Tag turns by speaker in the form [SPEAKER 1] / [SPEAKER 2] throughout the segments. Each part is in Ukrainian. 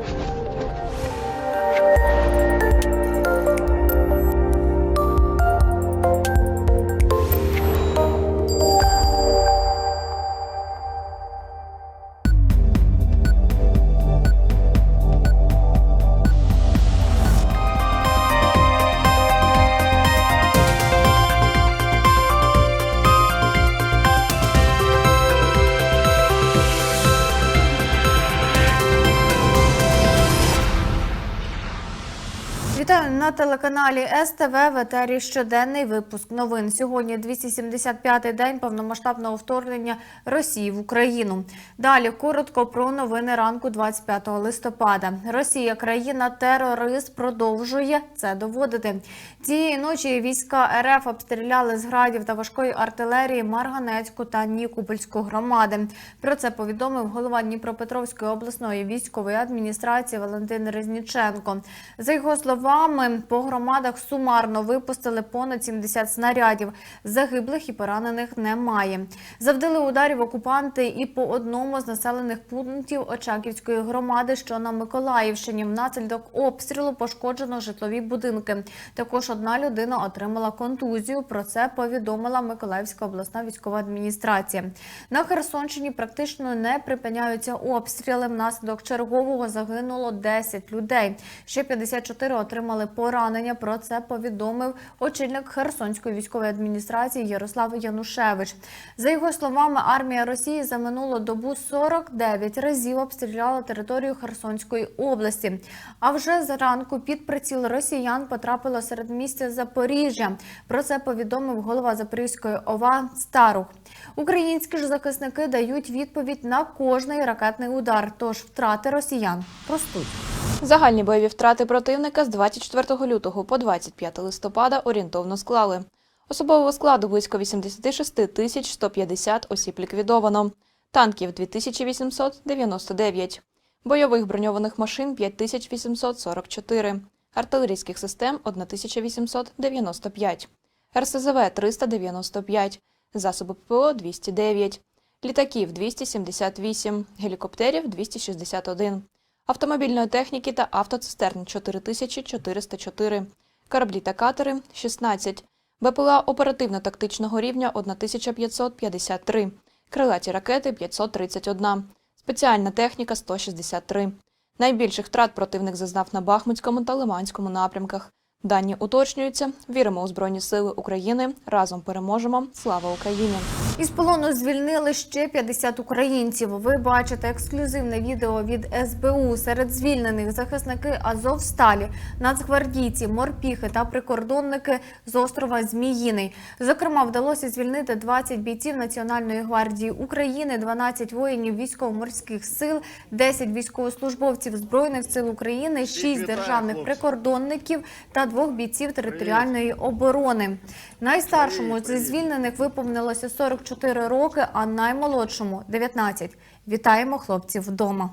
[SPEAKER 1] Thank you. Телеканалі СТВ в етері щоденний випуск новин. Сьогодні 275-й день повномасштабного вторгнення Росії в Україну. Далі коротко про новини ранку 25 листопада. Росія, країна-терорист, продовжує це доводити. Цієї ночі війська РФ обстріляли з градів та важкої артилерії Марганецьку та Нікопольську громади. Про це повідомив голова Дніпропетровської обласної військової адміністрації Валентин Резніченко. За його словами, по громадах сумарно випустили понад 70 снарядів. Загиблих і поранених немає. Завдали ударів окупанти і по одному з населених пунктів Очаківської громади, що на Миколаївщині. Внаслідок обстрілу пошкоджено житлові будинки. Також одна людина отримала контузію. Про це повідомила Миколаївська обласна військова адміністрація. На Херсонщині практично не припиняються обстріли. Внаслідок чергового загинуло 10 людей. Ще 54 отримали поранення. Про це повідомив очільник Херсонської військової адміністрації Ярослав Янушевич. За його словами, армія Росії за минулу добу 49 разів обстріляла територію Херсонської області. А вже зранку під приціл росіян потрапило серед місця Запоріжжя. Про це повідомив голова Запорізької ОВА Старух. Українські ж захисники дають відповідь на кожний ракетний удар. Тож втрати росіян ростуть.
[SPEAKER 2] Загальні бойові втрати противника з 24 лютого по 25 листопада орієнтовно склали. Особового складу близько 86 тисяч 150 осіб ліквідовано, танків 2899, бойових броньованих машин 5844, артилерійських систем 1895, РСЗВ 395, засоби ППО 209, літаків 278, гелікоптерів 261 автомобільної техніки та автоцистерн 4404, кораблі та катери 16, БПЛА оперативно-тактичного рівня 1553, крилаті ракети 531, спеціальна техніка 163. Найбільших втрат противник зазнав на Бахмутському та Лиманському напрямках. Дані уточнюються. Віримо у Збройні Сили України. Разом переможемо. Слава Україні!
[SPEAKER 1] Із полону звільнили ще 50 українців. Ви бачите ексклюзивне відео від СБУ. Серед звільнених захисники Азовсталі, нацгвардійці, морпіхи та прикордонники з острова Зміїний. Зокрема, вдалося звільнити 20 бійців Національної гвардії України, 12 воїнів військово-морських сил, 10 військовослужбовців збройних сил України, 6 державних прикордонників та двох бійців територіальної оборони. Найстаршому зі звільнених виповнилося 44 роки, а наймолодшому 19. Вітаємо хлопців вдома.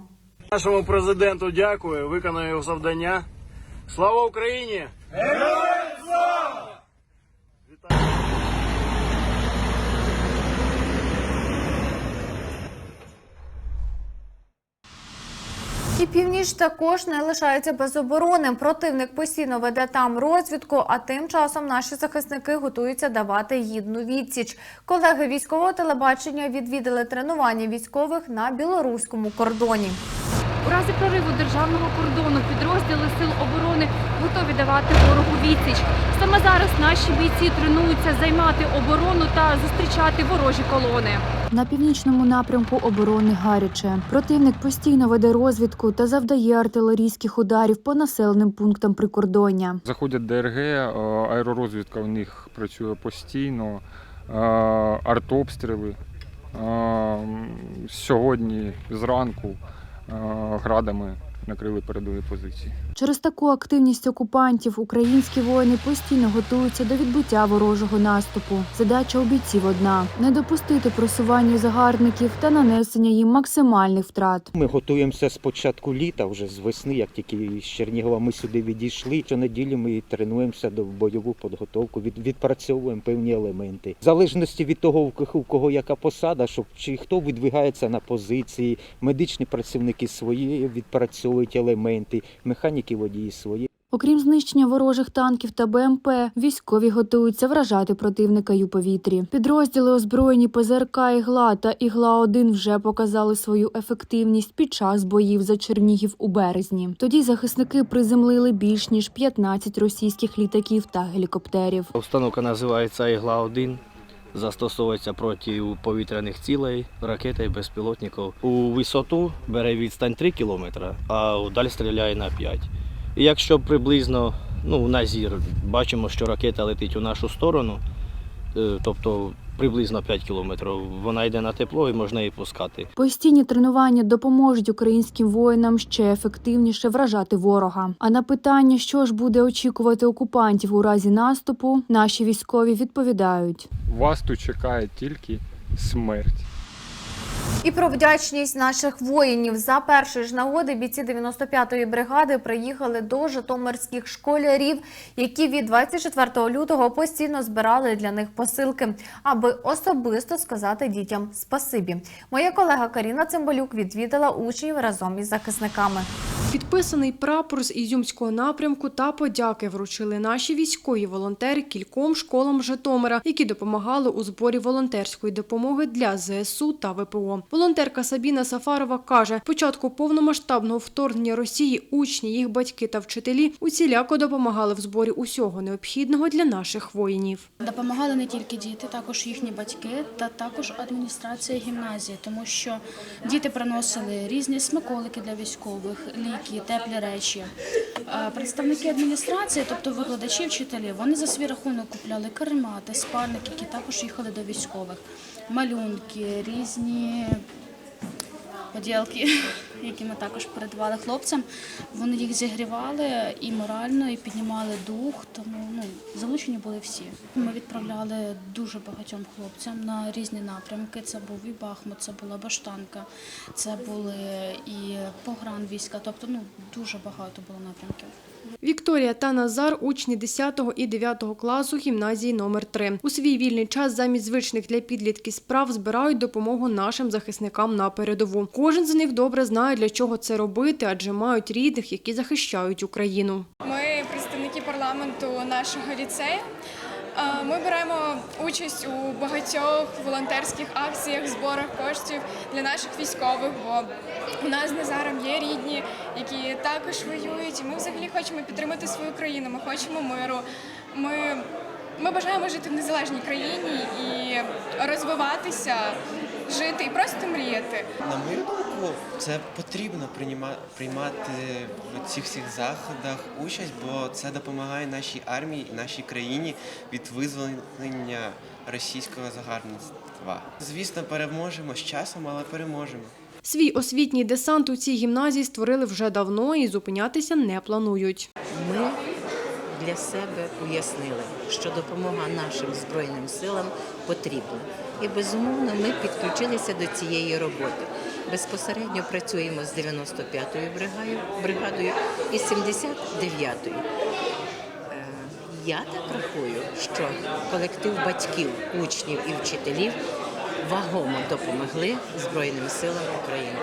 [SPEAKER 3] Нашому президенту дякую, виконаю його завдання. Слава Україні!
[SPEAKER 1] Північ також не лишається без оборони. Противник постійно веде там розвідку, а тим часом наші захисники готуються давати гідну відсіч. Колеги військового телебачення відвідали тренування військових на білоруському кордоні.
[SPEAKER 4] У разі прориву державного кордону підрозділи сил оборони готові давати ворогу відсіч. Саме зараз наші бійці тренуються займати оборону та зустрічати ворожі колони.
[SPEAKER 5] На північному напрямку оборони гаряче. Противник постійно веде розвідку та завдає артилерійських ударів по населеним пунктам прикордоння.
[SPEAKER 6] Заходять ДРГ, е, аеророзвідка у них працює постійно, е, артобстріли. Е, Сьогодні зранку градами накрили передові позиції.
[SPEAKER 5] Через таку активність окупантів українські воїни постійно готуються до відбиття ворожого наступу. Задача у одна не допустити просування загарбників та нанесення їм максимальних втрат.
[SPEAKER 7] Ми готуємося з початку літа, вже з весни, як тільки з Чернігова ми сюди відійшли. Щонеділі ми тренуємося до бойову підготовку, від, відпрацьовуємо певні елементи. В залежності від того, у кого- яка посада, щоб чи хто видвигається на позиції, медичні працівники свої відпрацьовують елементи, механіки водії свої.
[SPEAKER 5] Окрім знищення ворожих танків та БМП, військові готуються вражати противника й у повітрі. Підрозділи озброєні ПЗРК «Ігла» та «Ігла-1» вже показали свою ефективність під час боїв за Чернігів у березні. Тоді захисники приземлили більш ніж 15 російських літаків та гелікоптерів.
[SPEAKER 8] Установка називається «Ігла-1». Застосовується проти повітряних цілей, ракети, безпілотників. У висоту бере відстань 3 км, а удаль стріляє на 5. І якщо приблизно ну, на зір бачимо, що ракета летить у нашу сторону, тобто приблизно 5 кілометрів. вона йде на тепло і можна її пускати.
[SPEAKER 5] Постійні тренування допоможуть українським воїнам ще ефективніше вражати ворога. А на питання, що ж буде очікувати окупантів у разі наступу, наші військові відповідають.
[SPEAKER 6] Вас тут чекає тільки смерть.
[SPEAKER 1] І про вдячність наших воїнів за першої ж нагоди бійці 95-ї бригади приїхали до житомирських школярів, які від 24 лютого постійно збирали для них посилки, аби особисто сказати дітям спасибі. Моя колега Каріна Цимбалюк відвідала учнів разом із захисниками.
[SPEAKER 9] Підписаний прапор з Ізюмського напрямку та подяки вручили наші військові волонтери кільком школам Житомира, які допомагали у зборі волонтерської допомоги для ЗСУ та ВПО. Волонтерка Сабіна Сафарова каже, початку повномасштабного вторгнення Росії учні, їх батьки та вчителі усіляко допомагали в зборі усього необхідного для наших воїнів.
[SPEAKER 10] Допомагали не тільки діти, також їхні батьки та також адміністрація гімназії, тому що діти приносили різні смаколики для військових, ліки, теплі речі. Е, Представники адміністрації, тобто викладачі, вчителі, вони за свій рахунок купляли кармати, спальники, які також їхали до військових, малюнки, різні поділки, які ми також передавали хлопцям. Вони їх зігрівали і морально, і піднімали дух. Тому ну залучені були всі. Ми відправляли дуже багатьом хлопцям на різні напрямки. Це був і Бахмут, це була Баштанка, це були і погран війська. Тобто, ну дуже багато було напрямків.
[SPEAKER 9] Вікторія та Назар учні 10 і 9 класу гімназії номер 3 У свій вільний час замість звичних для підлітків справ збирають допомогу нашим захисникам на передову. Кожен з них добре знає, для чого це робити, адже мають рідних, які захищають Україну.
[SPEAKER 11] Ми представники парламенту нашого ліцею. Ми беремо участь у багатьох волонтерських акціях, зборах коштів для наших військових, бо у нас Назаром є рідні, які також воюють. І ми взагалі хочемо підтримати свою країну. Ми хочемо миру. Ми, ми бажаємо жити в незалежній країні і розвиватися, жити і просто мріяти.
[SPEAKER 12] На мою думку, це потрібно прийма- приймати в цих всіх заходах участь, бо це допомагає нашій армії і нашій країні від визволення російського загарбництва. Звісно, переможемо з часом, але переможемо.
[SPEAKER 9] Свій освітній десант у цій гімназії створили вже давно і зупинятися не планують.
[SPEAKER 13] Ми для себе уяснили, що допомога нашим збройним силам потрібна. І безумовно ми підключилися до цієї роботи. Безпосередньо працюємо з 95-ю бригадою, і 79-ю. Е, Я так рахую, що колектив батьків, учнів і вчителів вагомо допомогли Збройним силам України.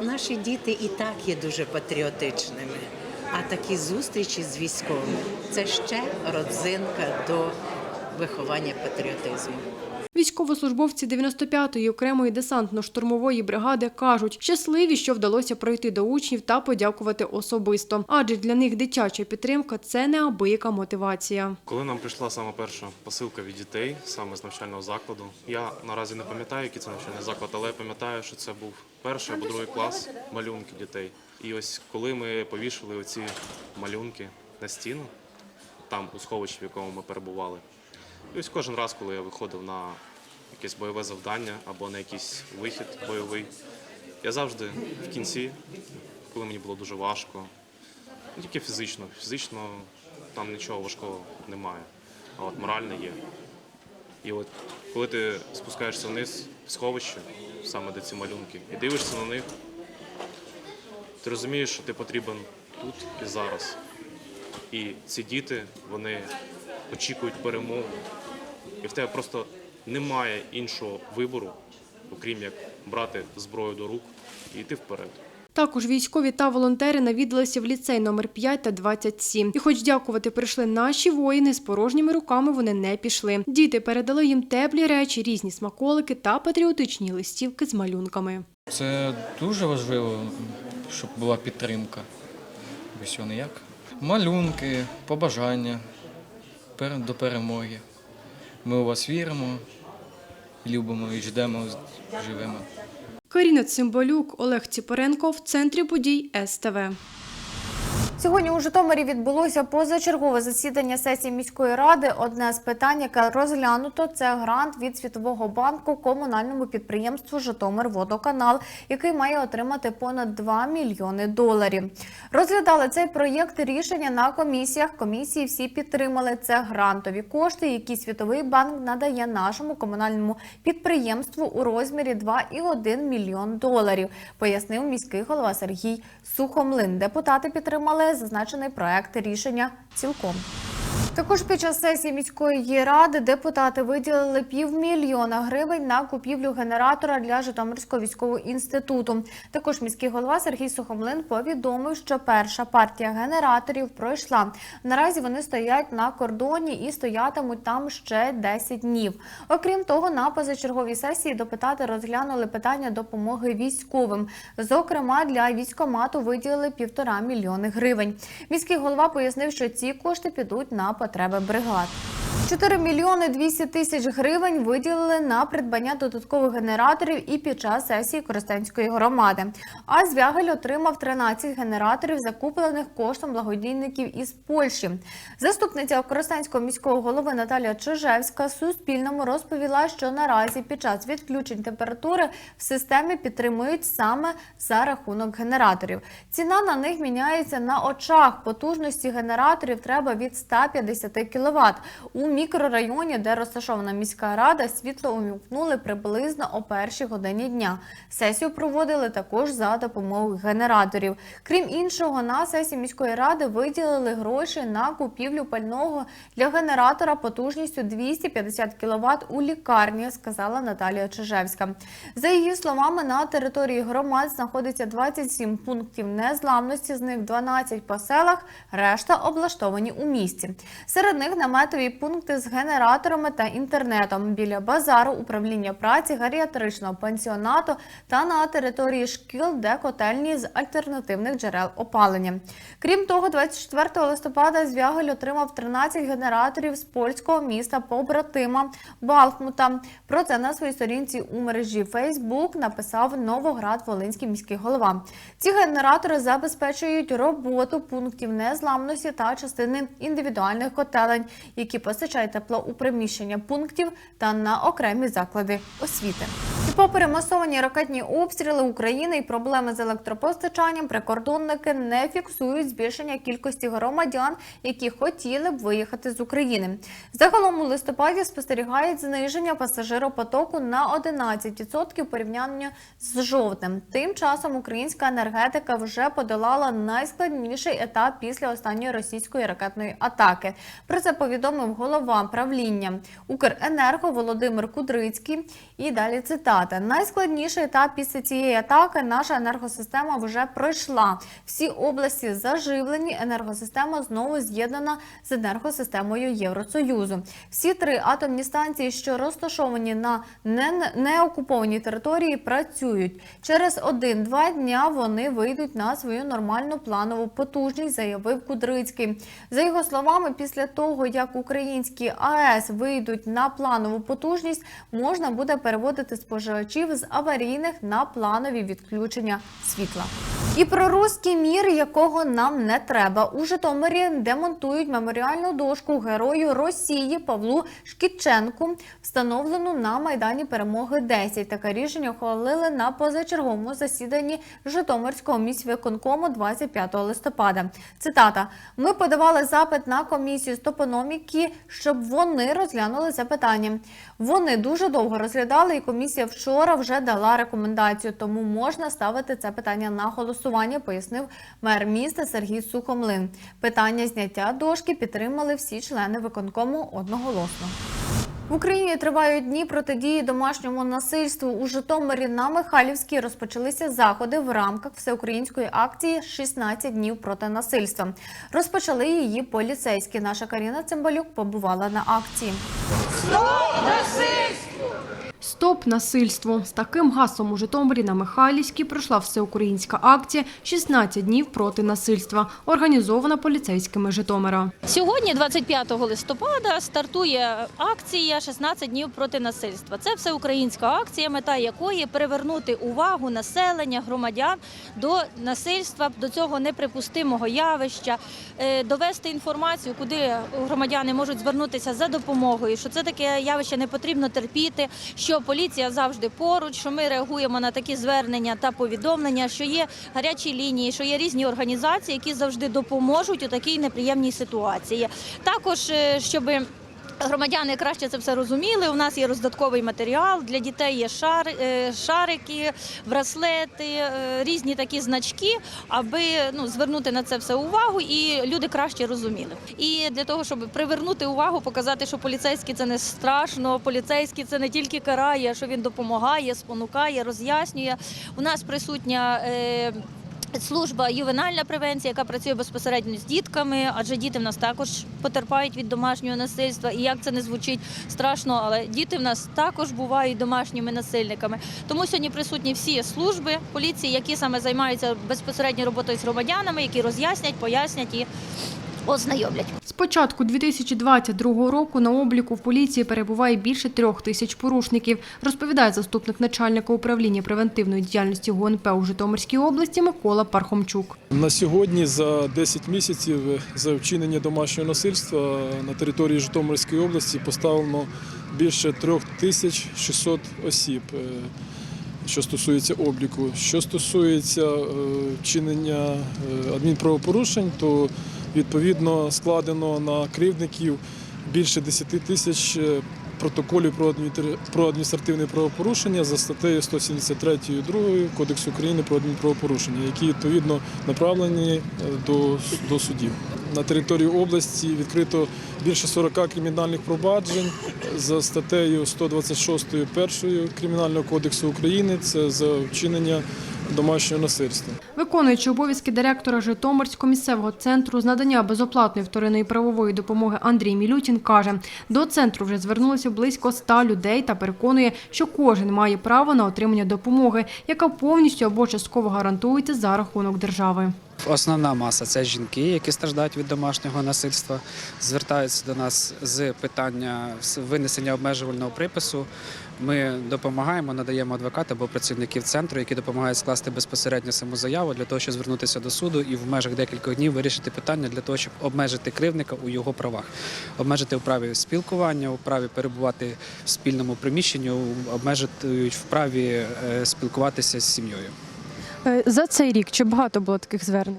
[SPEAKER 13] Наші діти і так є дуже патріотичними. А такі зустрічі з військовими це ще родзинка до виховання патріотизму.
[SPEAKER 9] Військовослужбовці 95-ї окремої десантно-штурмової бригади кажуть, щасливі, що вдалося пройти до учнів та подякувати особисто. Адже для них дитяча підтримка це неабияка мотивація.
[SPEAKER 14] Коли нам прийшла саме перша посилка від дітей, саме з навчального закладу, я наразі не пам'ятаю, який це навчальний заклад, але я пам'ятаю, що це був перший або другий клас малюнки дітей. І ось коли ми повішали оці малюнки на стіну, там у сховищі, в якому ми перебували, ось кожен раз, коли я виходив на якесь бойове завдання або на якийсь вихід бойовий, я завжди в кінці, коли мені було дуже важко, не тільки фізично. Фізично там нічого важкого немає, а от морально є. І от коли ти спускаєшся вниз в сховище, саме де ці малюнки, і дивишся на них, ти розумієш, що ти потрібен тут і зараз. І ці діти, вони очікують перемоги. І в тебе просто немає іншого вибору, окрім як брати зброю до рук і йти вперед.
[SPEAKER 9] Також військові та волонтери навідалися в ліцей номер 5 та 27. І хоч дякувати прийшли наші воїни, з порожніми руками вони не пішли. Діти передали їм теплі речі, різні смаколики та патріотичні листівки з малюнками.
[SPEAKER 15] Це дуже важливо, щоб була підтримка. Без цього ніяк. Малюнки, побажання до перемоги. Ми у вас віримо, любимо і ждемо, живемо.
[SPEAKER 9] Каріна Цимбалюк, Олег Ціпоренко в центрі подій СТВ.
[SPEAKER 1] Сьогодні у Житомирі відбулося позачергове засідання сесії міської ради. Одне з питань, яке розглянуто, це грант від Світового банку комунальному підприємству Житомирводоканал, який має отримати понад 2 мільйони доларів. Розглядали цей проєкт рішення на комісіях. Комісії всі підтримали. Це грантові кошти, які Світовий банк надає нашому комунальному підприємству у розмірі 2,1 мільйон доларів, пояснив міський голова Сергій Сухомлин. Депутати підтримали зазначений проект рішення цілком. Також під час сесії міської ради депутати виділили півмільйона гривень на купівлю генератора для Житомирського військового інституту. Також міський голова Сергій Сухомлин повідомив, що перша партія генераторів пройшла. Наразі вони стоять на кордоні і стоятимуть там ще 10 днів. Окрім того, на позачерговій сесії депутати розглянули питання допомоги військовим. Зокрема, для військомату виділили півтора мільйони гривень. Міський голова пояснив, що ці кошти підуть на потреби бригад. 4 мільйони 200 тисяч гривень виділили на придбання додаткових генераторів і під час сесії Коростенської громади. А Звягель отримав 13 генераторів, закуплених коштом благодійників із Польщі. Заступниця Коростенського міського голови Наталія Чижевська Суспільному розповіла, що наразі під час відключень температури в системі підтримують саме за рахунок генераторів. Ціна на них міняється на очах. Потужності генераторів треба від 150 кВт. У мікрорайоні, де розташована міська рада, світло увімкнули приблизно о першій годині дня. Сесію проводили також за допомогою генераторів. Крім іншого, на сесії міської ради виділили гроші на купівлю пального для генератора потужністю 250 кВт у лікарні, сказала Наталія Чижевська. За її словами, на території громад знаходиться 27 пунктів незламності, з них 12 по селах, решта облаштовані у місті. Серед них наметові пункти з генераторами та інтернетом біля базару, управління праці, геріатричного пансіонату та на території шкіл, де котельні з альтернативних джерел опалення. Крім того, 24 листопада Звягель отримав 13 генераторів з польського міста побратима Балхмута. Про це на своїй сторінці у мережі Facebook написав Новоград Волинський міський голова. Ці генератори забезпечують роботу пунктів незламності та частини індивідуальних котелень, які постачають тепло у приміщення пунктів та на окремі заклади освіти. І попри масовані ракетні обстріли України і проблеми з електропостачанням, прикордонники не фіксують збільшення кількості громадян, які хотіли б виїхати з України. Загалом у листопаді спостерігають зниження пасажиропотоку на 11% порівняння з жовтнем. Тим часом українська енергетика вже подолала найскладніший етап після останньої російської ракетної атаки. Про це повідомив голова правління Укренерго Володимир Кудрицький. І далі цитата: найскладніший етап після цієї атаки наша енергосистема вже пройшла. Всі області заживлені. Енергосистема знову з'єднана з енергосистемою Євросоюзу. Всі три атомні станції, що розташовані на неокупованій території, працюють. Через один-два дня вони вийдуть на свою нормальну планову потужність, заявив Кудрицький. За його словами, після того як українські АЕС вийдуть на планову потужність, можна буде переводити споживачів з аварійних на планові відключення світла. І про руський мір, якого нам не треба. У Житомирі демонтують меморіальну дошку герою Росії Павлу Шкітченку, встановлену на майдані перемоги 10. Таке рішення ухвалили на позачерговому засіданні Житомирського міськвиконкому 25 листопада. Цитата: ми подавали запит на комісію з топономіки, щоб вони розглянули це питання. Вони дуже довго розглядали, і комісія вчора вже дала рекомендацію, тому можна ставити це питання на голосування, пояснив мер міста Сергій Сухомлин. Питання зняття дошки підтримали всі члени виконкому одноголосно. В Україні тривають дні протидії домашньому насильству. У Житомирі на Михайлівській розпочалися заходи в рамках всеукраїнської акції «16 днів проти насильства. Розпочали її поліцейські. Наша Каріна Цимбалюк побувала на акції.
[SPEAKER 9] Стоп насильству. З таким гаслом у Житомирі на Михайлівській пройшла всеукраїнська акція «16 днів проти насильства, організована поліцейськими Житомира.
[SPEAKER 16] Сьогодні, 25 листопада, стартує акція «16 днів проти насильства. Це всеукраїнська акція, мета якої привернути увагу населення, громадян до насильства, до цього неприпустимого явища, е, довести інформацію, куди громадяни можуть звернутися за допомогою, що це таке явище не потрібно терпіти, що поліція завжди поруч, що ми реагуємо на такі звернення та повідомлення, що є гарячі лінії, що є різні організації, які завжди допоможуть у такій неприємній ситуації. Також е, щоби Громадяни краще це все розуміли. У нас є роздатковий матеріал для дітей. Є шар, е, шарики, браслети, е, різні такі значки, аби ну звернути на це все увагу, і люди краще розуміли. І для того, щоб привернути увагу, показати, що поліцейський це не страшно. Поліцейський це не тільки карає, що він допомагає, спонукає, роз'яснює. У нас присутня. е, Служба ювенальна превенція, яка працює безпосередньо з дітками, адже діти в нас також потерпають від домашнього насильства. І як це не звучить страшно, але діти в нас також бувають домашніми насильниками. Тому сьогодні присутні всі служби поліції, які саме займаються безпосередньо роботою з громадянами, які роз'яснять, пояснять і ознайомлять.
[SPEAKER 9] З початку 2022 року на обліку в поліції перебуває більше трьох тисяч порушників, розповідає заступник начальника управління превентивної діяльності ГУНП у Житомирській області Микола Пархомчук.
[SPEAKER 17] На сьогодні за 10 місяців за вчинення домашнього насильства на території Житомирської області поставлено більше 3600 осіб, е, що стосується обліку. Що стосується е, вчинення е, адмінправопорушень, то відповідно складено на кривдників більше 10 тисяч е, протоколів про адміністративне правопорушення за статтею 173 2 Кодексу України про адмінправопорушення, які відповідно направлені е, до, до судів. На території області відкрито більше 40 кримінальних проваджень за статтею 126 1 Кримінального кодексу України. Це за вчинення домашнього насильства.
[SPEAKER 9] Виконуючи обов'язки директора Житомирського місцевого центру з надання безоплатної вторинної правової допомоги Андрій Мілютін каже, до центру вже звернулося близько ста людей та переконує, що кожен має право на отримання допомоги, яка повністю або частково гарантується за рахунок держави.
[SPEAKER 18] Основна маса це жінки, які страждають від домашнього насильства, звертаються до нас з питання винесення обмежувального припису. Ми допомагаємо, надаємо адвоката або працівників центру, які допомагають скласти безпосередньо саму заяву для того, щоб звернутися до суду і в межах декількох днів вирішити питання для того, щоб обмежити кривника у його правах, обмежити у праві спілкування, у праві перебувати в спільному приміщенні, обмежити в праві е, спілкуватися з сім'єю.
[SPEAKER 9] Е, За цей рік чи багато було таких звернень?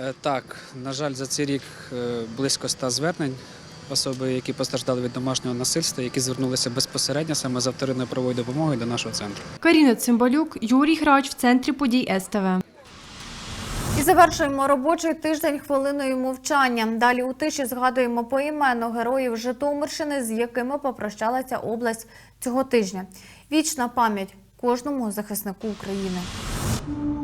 [SPEAKER 18] Е, Так, на жаль, за цей рік е, близько ста звернень. Особи, які постраждали від домашнього насильства, які звернулися безпосередньо саме за вторинною правовою допомогою до нашого центру.
[SPEAKER 9] Каріна Цимбалюк, Юрій Грач в центрі подій СТВ.
[SPEAKER 1] І завершуємо робочий тиждень хвилиною мовчання. Далі у тиші згадуємо поіменно героїв Житомирщини, з якими попрощалася область цього тижня. Вічна пам'ять кожному захиснику України.
[SPEAKER 19] 嗯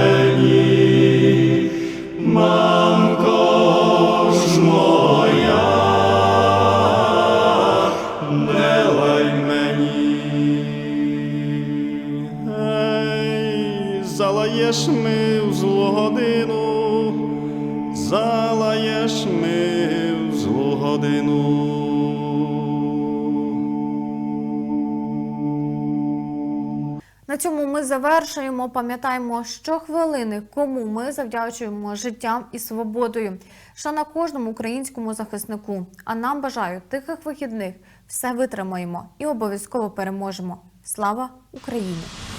[SPEAKER 19] годину. На
[SPEAKER 1] цьому ми завершуємо. Пам'ятаємо, щохвилини, кому ми завдячуємо життям і свободою. Шана кожному українському захиснику. А нам бажаю тихих вихідних. Все витримаємо і обов'язково переможемо. Слава Україні!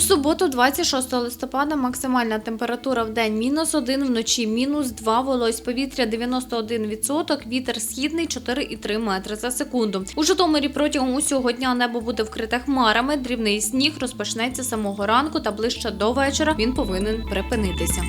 [SPEAKER 1] У суботу, 26 листопада, максимальна температура в день мінус 1, вночі мінус 2, волось повітря 91%, вітер східний 4,3 метри за секунду. У Житомирі протягом усього дня небо буде вкрите хмарами, дрібний сніг розпочнеться самого ранку та ближче до вечора він повинен припинитися.